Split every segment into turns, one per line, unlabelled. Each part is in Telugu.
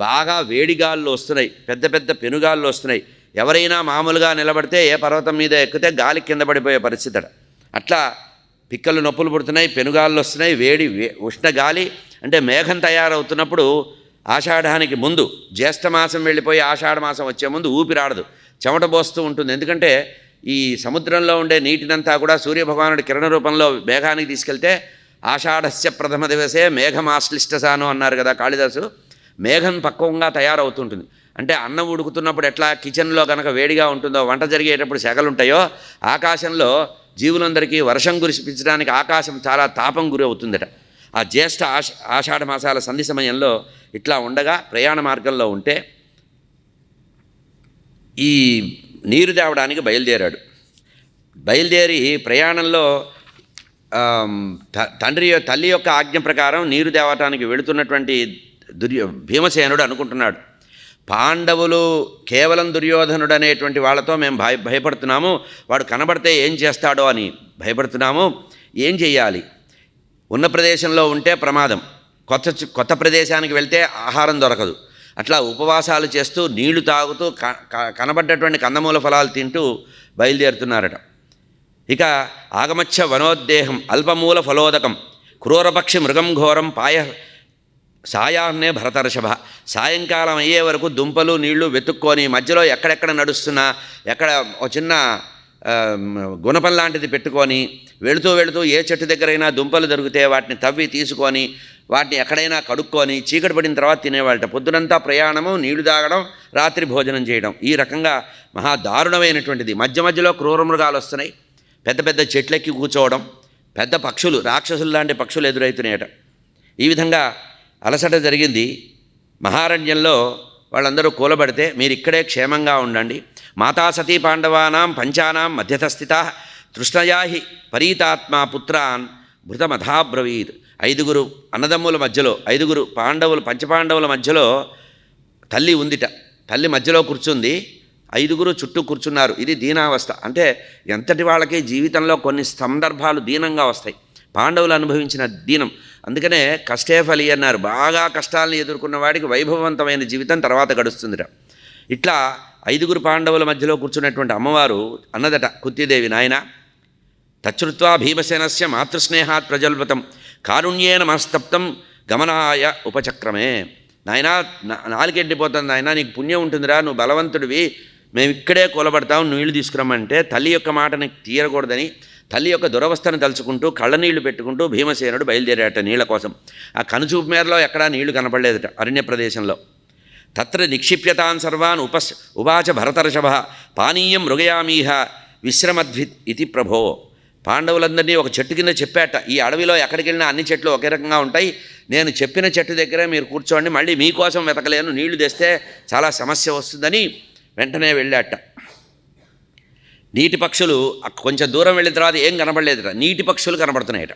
బాగా వేడిగాళ్ళు వస్తున్నాయి. పెద్ద పెద్ద పెనుగాళ్ళు వస్తున్నాయి. ఎవరైనా మామూలుగా నిలబడితే ఏ పర్వతం మీద ఎక్కితే గాలి కింద పడిపోయే పరిస్థితి అట్లా పిక్కలు నొప్పులు పుడుతున్నాయి పెనుగాళ్ళు వస్తున్నాయి వేడి వే- ఉష్ణ గాలి అంటే మేఘం తయారవుతున్నప్పుడు ఆషాఢానికి ముందు జ్యేష్ఠ మాసం వెళ్ళిపోయి ఆషాఢ మాసం వచ్చే ముందు ఊపిరాడదు చెమట పోస్తూ ఉంటుంది. ఎందుకంటే ఈ సముద్రంలో ఉండే నీటినంతా కూడా సూర్యభగవానుడి కిరణ రూపంలో మేఘానికి తీసుకెళ్తే ఆషాఢస్య ప్రథమ దివసే మేఘమాశ్లిష్టసాను అన్నారు కదా కాళిదాసు. మేఘం పక్వంగా తయారవుతుంటుంది. అంటే అన్నం ఉడుకుతున్నప్పుడు ఎట్లా? కిచెన్లో కనుక వేడిగా ఉంటుందో వంట జరిగేటప్పుడు సెగలుంటాయో ఆకాశంలో జీవులందరికీ వర్షం కురిపించడానికి ఆకాశం చాలా తాపం గురి అవుతుందట ఆ జ్యేష్ఠ ఆష ఆషాఢ మాసాల సంధి సమయంలో ఇట్లా ఉండగా ప్రయాణ మార్గంలో ఉంటే ఈ నీరు తేవడానికి బయలుదేరాడు. బయలుదేరి ప్రయాణంలో త- తండ్రి తల్లి యొక్క ఆజ్ఞ ప్రకారం నీరు తేవటానికి వెళుతున్నటువంటి దుర్యో భీమసేనుడు అనుకుంటున్నాడు. పాండవులు కేవలం దుర్యోధనుడు అనేటువంటి వాళ్ళతో మేము భయ భయపడుతున్నాము. వాడు కనబడితే ఏం చేస్తాడో అని భయపడుతున్నాము. ఏం చెయ్యాలి? ఉన్న ప్రదేశంలో ఉంటే ప్రమాదం. కొత్త కొత్త ప్రదేశానికి వెళ్తే ఆహారం దొరకదు. అట్లా ఉపవాసాలు చేస్తూ నీళ్ళు తాగుతూ కనబడ్డటువంటి కందమూల ఫలాలు తింటూ బయలుదేరుతున్నారట. ఇక ఆగమచ్చ వనోద్దేహం అల్పమూల ఫలోదకం క్రూరపక్షి మృగం ఘోరం పాయ సాయాన్నే భరతర్షభ. సాయంకాలం అయ్యే వరకు దుంపలు నీళ్ళు వెతుక్కొని మధ్యలో ఎక్కడెక్కడ నడుస్తున్నా ఎక్కడ ఒక చిన్న గుణపం లాంటిది పెట్టుకొని వెళుతూ వెళుతూ ఏ చెట్టు దగ్గరైనా దుంపలు దొరికితే వాటిని తవ్వి తీసుకొని వాటిని ఎక్కడైనా కడుక్కొని చీకటి పడిన తర్వాత తినేవాళ్ళట. పొద్దునంతా ప్రయాణము నీళ్ళు తాగడం రాత్రి భోజనం చేయడం. ఈ రకంగా మహా దారుణమైనటువంటిది. మధ్య మధ్యలో క్రూర మృగాలు వస్తున్నాయి. పెద్ద పెద్ద చెట్లెక్కి కూర్చోవడం పెద్ద పక్షులు రాక్షసులు లాంటి పక్షులు ఎదురవుతున్నాయట ఈ విధంగా అలసట జరిగింది. మహారణ్యంలో వాళ్ళందరూ కూలబడితే మీరు ఇక్కడే క్షేమంగా ఉండండి. మాతా సతీ పాండవానాం పంచానాం మధ్యతస్థిత తృష్ణయాహి పరీతాత్మ పుత్రాన్ భృతమధాబ్రవీత్ ఐదుగురు అన్నదమ్ముల మధ్యలో ఐదుగురు పాండవులు పంచపాండవుల మధ్యలో తల్లి ఉందిట. తల్లి మధ్యలో కూర్చుంది. ఐదుగురు చుట్టూ కూర్చున్నారు. ఇది దీనావస్థ. అంటే ఎంతటి వాళ్ళకి జీవితంలో కొన్ని సందర్భాలు దీనంగా వస్తాయి. పాండవులు అనుభవించిన దీనం. అందుకనే కష్టే ఫలి అన్నారు బాగా కష్టాలను ఎదుర్కొన్న వాడికి వైభవవంతమైన జీవితం తర్వాత గడుస్తుందిరా. ఇట్లా ఐదుగురు పాండవుల మధ్యలో కూర్చున్నటువంటి అమ్మవారు అన్నదట కుంతీదేవి నాయన తచ్చుత్వా భీమసేనస్య మాతృస్నేహాత్ ప్రజల్వతం కారుణ్యేన మనస్తప్తం గమనాయ ఉపచక్రమే. నాయనా నా- నాయన నాయనా నీకు పుణ్యం ఉంటుందిరా నువ్వు బలవంతుడివి మేము ఇక్కడే కూలబడతాం నీళ్ళు తీసుకురమ్మంటే తల్లి యొక్క మాటని తీయకూడదని తల్లి యొక్క దురవస్థను తలుచుకుంటూ కళ్ళనీళ్ళు పెట్టుకుంటూ భీమసేనుడు బయలుదేరాట నీళ్ళ కోసం. ఆ కనుచూపు మేరలో ఎక్కడా నీళ్ళు కనపడలేదట అరణ్య ప్రదేశంలో. తత్ర నిక్షిప్యతాన్ సర్వాన్ ఉపస్ ఉవాచ భరతర్షభ పానీయం మృగయామీహ విశ్రమద్విత్ ఇది ప్రభో. పాండవులందరినీ ఒక చెట్టు కింద చెప్పాట ఈ అడవిలో ఎక్కడికి వెళ్ళినా అన్ని చెట్లు ఒకే రకంగా ఉంటాయి. నేను చెప్పిన చెట్టు దగ్గరే మీరు కూర్చోండి మళ్ళీ మీకోసం వెతకలేను నీళ్ళు తెస్తే చాలా సమస్య వస్తుందని వెంటనే వెళ్ళాట. నీటి పక్షులు కొంచెం దూరం వెళ్ళిన తర్వాత ఏం కనబడలేదుట. నీటి పక్షులు కనబడుతున్నాయట.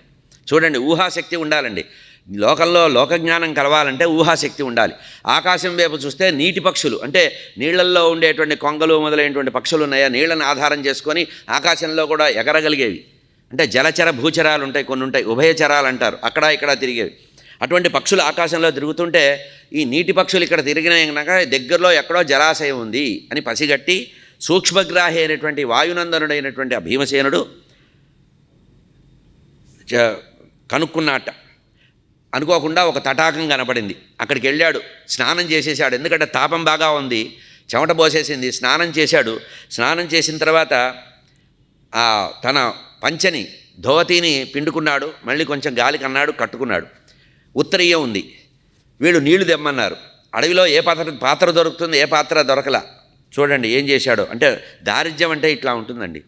చూడండి ఊహాశక్తి ఉండాలండి. లోకంలో లోకజ్ఞానం కలవాలంటే ఊహాశక్తి ఉండాలి. ఆకాశం వైపు చూస్తే నీటి పక్షులు అంటే నీళ్ళల్లో ఉండేటువంటి కొంగలు మొదలైనటువంటి పక్షులు ఉన్నాయా? నీళ్ళను ఆధారం చేసుకొని ఆకాశంలో కూడా ఎగరగలిగేవి. అంటే జలచర భూచరాలు ఉంటాయి కొన్ని ఉంటాయి ఉభయచరాలు అంటారు అక్కడ ఇక్కడ తిరిగేవి. అటువంటి పక్షులు ఆకాశంలో తిరుగుతుంటే ఈ నీటి పక్షులు ఇక్కడ తిరిగినాక దగ్గరలో ఎక్కడో జలాశయం ఉంది అని పసిగట్టి సూక్ష్మగ్రాహి అయినటువంటి వాయునందనుడైనటువంటి ఆ భీమసేనుడు కనుక్కున్నట్ట అనుకోకుండా ఒక తటాకం కనపడింది. అక్కడికి వెళ్ళాడు. స్నానం చేసేసాడు ఎందుకంటే తాపం బాగా ఉంది. చెమట పోసేసింది. స్నానం చేశాడు. స్నానం చేసిన తర్వాత ఆ తన పంచని ధోవతిని పిండుకున్నాడు. మళ్ళీ కొంచెం గాలికి అన్నాడు కట్టుకున్నాడు. ఉత్తరీయం ఉంది. వీళ్ళు నీళ్ళు తెమ్మన్నారు. అడవిలో ఏ పాత్ర పాత్ర దొరుకుతుంది? ఏ పాత్ర దొరకలా? చూడండి ఏం చేశాడో. అంటే దారిద్ర్యం అంటే ఇట్లా ఉంటుందండి.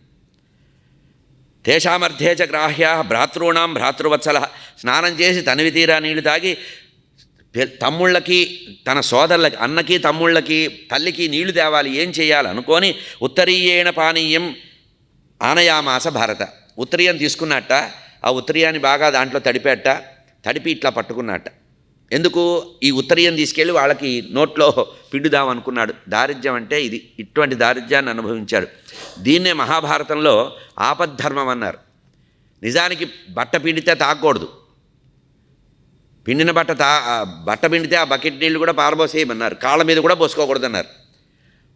తేషామర్థే చ గ్రాహ్యా భ్రాతృణాం భ్రాతృవత్సల. స్నానం చేసి తనివి తీరా నీళ్ళు తాగి తమ్ముళ్ళకి తన సోదరులకి అన్నకి తమ్ముళ్ళకి తల్లికి నీళ్ళు తేవాలి ఏం చేయాలి అనుకొని ఉత్తరీయేణ పానీయం ఆనయామాస భారత. ఉత్తరీయం తీసుకున్నట్ట ఆ ఉత్తరీయాన్ని బాగా దాంట్లో తడిపేట తడిపి ఇట్లా పట్టుకున్నట్ట. ఎందుకు ఈ ఉత్తరీయం తీసుకెళ్ళి వాళ్ళకి నోట్లో పిండుదాం అనుకున్నాడు. దారిద్ర్యం అంటే ఇది ఇటువంటి దారిద్ర్యాన్ని అనుభవించాడు. దీన్నే మహాభారతంలో ఆపద్ధర్మం అన్నారు. నిజానికి బట్ట పిండితే తాగకూడదు. పిండిన బట్ట తా ఆ బట్ట పిండితే ఆ బకెట్ నీళ్ళు కూడా పారబోసేయమన్నారు. కాళ్ళ మీద కూడా పోసుకోకూడదన్నారు.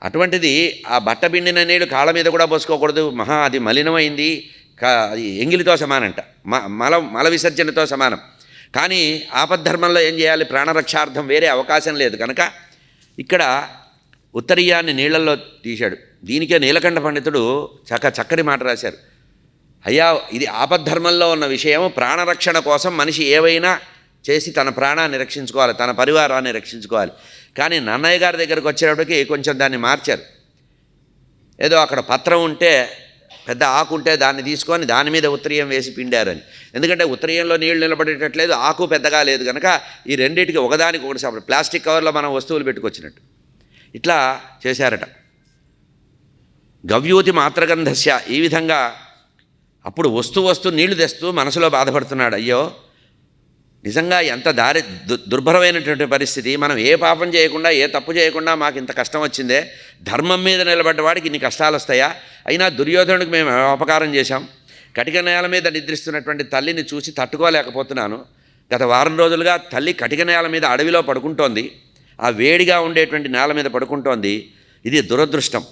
అటువంటిది ఆ బట్ట పిండిన నీళ్ళు కాళ్ళ మీద కూడా పోసుకోకూడదు. మహా అది మలినమైంది. కా అది ఎంగిలితో సమానంట. మ మల మల విసర్జనతో సమానం. కానీ ఆపద్ధర్మంలో ఏం చేయాలి? ప్రాణరక్షార్థం వేరే అవకాశం లేదు. కనుక ఇక్కడ ఉత్తరీయాన్ని నీళ్ళల్లో తీశాడు. దీనికే నీలకంఠ పండితుడు చక్క చక్కటి మాట రాశారు. అయ్యా ఇది ఆపద్ధర్మంలో ఉన్న విషయం ప్రాణరక్షణ కోసం మనిషి ఏవైనా చేసి తన ప్రాణాన్ని రక్షించుకోవాలి తన పరివారాన్ని రక్షించుకోవాలి. కానీ నన్నయ్య గారి దగ్గరకు వచ్చేటప్పటికి కొంచెం దాన్ని మార్చారు. ఏదో అక్కడ పత్రం ఉంటే పెద్ద ఆకు ఉంటే దాన్ని తీసుకొని దాని మీద ఉత్తరీయం వేసి పిండారని. ఎందుకంటే ఉత్తరీయంలో నీళ్ళు నిలబడేటట్లేదు ఆకు పెద్దగా లేదు కనుక ఈ రెండింటికి ఒకదానికి ఒకటి సపరేట్ ప్లాస్టిక్ కవర్లో మనం వస్తువులు పెట్టుకొచ్చినట్టు. ఇట్లా చేశారట. గవ్యూతి మాత్రగంధస్య ఈ విధంగా అప్పుడు వస్తూ వస్తూ నీళ్ళు తెస్తూ మనసులో బాధపడుతున్నాడు. అయ్యో నిజంగా ఎంత దారి దు దుర్భరమైనటువంటి పరిస్థితి. మనం ఏ పాపం చేయకుండా ఏ తప్పు చేయకుండా మాకు ఇంత కష్టం వచ్చిందే. ధర్మం మీద నిలబడ్డ వాడికి ఇన్ని కష్టాలు వస్తాయా? అయినా దుర్యోధనుడికి మేము అపకారం చేశాం. కటిక నేల మీద నిద్రిస్తున్నటువంటి తల్లిని చూసి తట్టుకోలేకపోతున్నాను. గత వారం రోజులుగా తల్లి కటిక నేల మీద అడవిలో పడుకుంటోంది. ఆ వేడిగా ఉండేటువంటి నేల మీద పడుకుంటోంది. ఇది దురదృష్టం.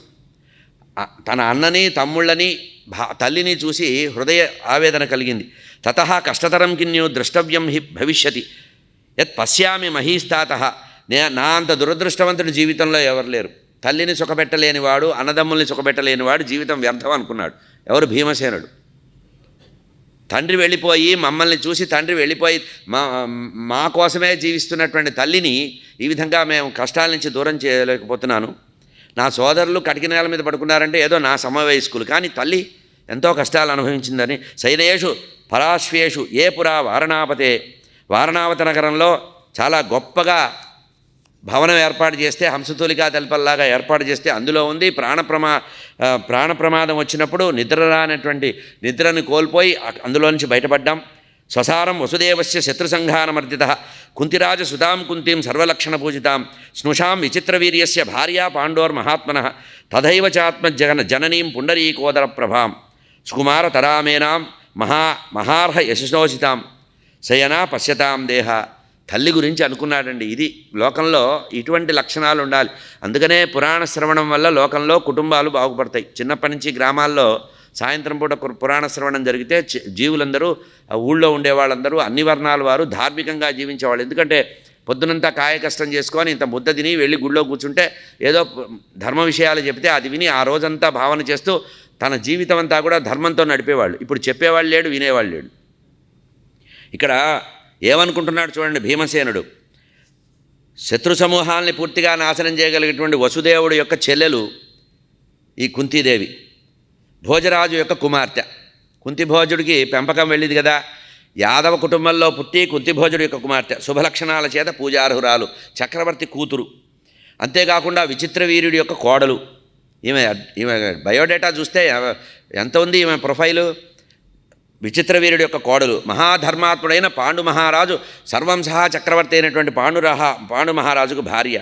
తన అన్నని తమ్ముళ్ళని భా తల్లిని చూసి హృదయ ఆవేదన కలిగింది. తత కష్టతరం కిన్యు ద్రష్టవ్యం హి భవిష్యతి. యత్ పశ్యామి మహీస్తాత. నే నా అంత దురదృష్టవంతుడి జీవితంలో ఎవరు లేరు. తల్లిని సుఖపెట్టలేనివాడు అన్నదమ్ముల్ని సుఖపెట్టలేనివాడు జీవితం వ్యర్థం అనుకున్నాడు. ఎవరు భీమసేనుడు? తండ్రి వెళ్ళిపోయి మమ్మల్ని చూసి తండ్రి వెళ్ళిపోయి మా మా కోసమే జీవిస్తున్నటువంటి తల్లిని ఈ విధంగా మేము కష్టాల నుంచి దూరం చేయలేకపోతున్నాను. నా సోదరులు కటిక నేల మీద పడుకున్నారంటే ఏదో నా సమవయస్కులు కానీ తల్లి ఎంతో కష్టాలు అనుభవించిందని సైనేషు పరాశ్వేషు ఏ పురా వారణాపతే వారణావత నగరంలో చాలా గొప్పగా భవనం ఏర్పాటు చేస్తే హంసతూలికా తెలపల్లాగా ఏర్పాటు చేస్తే అందులో ఉంది. ప్రాణ ప్రమా ప్రాణ ప్రమాదం వచ్చినప్పుడు నిద్ర రానటువంటి నిద్రను కోల్పోయి అందులో నుంచి బయటపడ్డాం. స్వసారం వసుదేవస్య శత్రుసంఘానమర్దిత. కుంతిరాజ సుతాం కుంతిం సర్వలక్షణ పూజితాం స్నుషాం విచిత్రవీర్యస్య భార్యా పాండోర్మహాత్మన తథైవ చాత్మజగన జననీం పుండరీకోదర ప్రభాం సుకుమారతరామేనాం మహా మహార్హ యశోసితాం శయనా పశ్యతాం దేహ. తల్లి గురించి అనుకున్నాడండి ఇది. లోకంలో ఇటువంటి లక్షణాలు ఉండాలి. అందుకనే పురాణ శ్రవణం వల్ల లోకంలో కుటుంబాలు బాగుపడతాయి. చిన్నప్పటి నుంచి గ్రామాల్లో సాయంత్రం పూట పురాణ శ్రవణం జరిగితే జీవులందరూ ఆ ఊళ్ళో ఉండే వాళ్ళందరూ అన్ని వర్ణాల వారు ధార్మికంగా జీవించేవాళ్ళు. ఎందుకంటే పొద్దునంతా కాయ కష్టం చేసుకొని ఇంత ముద్ద తిని వెళ్ళి గుళ్ళో కూర్చుంటే ఏదో ధర్మ విషయాలు చెప్తే అది విని ఆ రోజంతా భావన చేస్తూ తన జీవితం అంతా కూడా ధర్మంతో నడిపేవాళ్ళు. ఇప్పుడు చెప్పేవాళ్ళు లేడు వినేవాళ్ళు లేడు. ఇక్కడ ఏమనుకుంటున్నాడు చూడండి భీమసేనుడు. శత్రు సమూహాల్ని పూర్తిగా నాశనం చేయగలిగినటువంటి వసుదేవుడు యొక్క చెల్లెలు ఈ కుంతీదేవి. భోజరాజు యొక్క కుమార్తె. కుంతిభోజుడికి పెంపకం వెళ్ళింది కదా. యాదవ కుటుంబంలో పుట్టి కుంతిభోజుడి యొక్క కుమార్తె. శుభలక్షణాల చేత పూజార్హురాలు చక్రవర్తి కూతురు. అంతేకాకుండా విచిత్ర వీరుడి యొక్క కోడలు. ఈమె ఈమె బయోడేటా చూస్తే ఎంత ఉంది ఈమె ప్రొఫైలు? విచిత్ర వీరుడి యొక్క కోడలు. మహాధర్మాత్ముడైన పాండు మహారాజు సర్వం సహా చక్రవర్తి అయినటువంటి పాండురహ పాండు మహారాజుకు భార్య.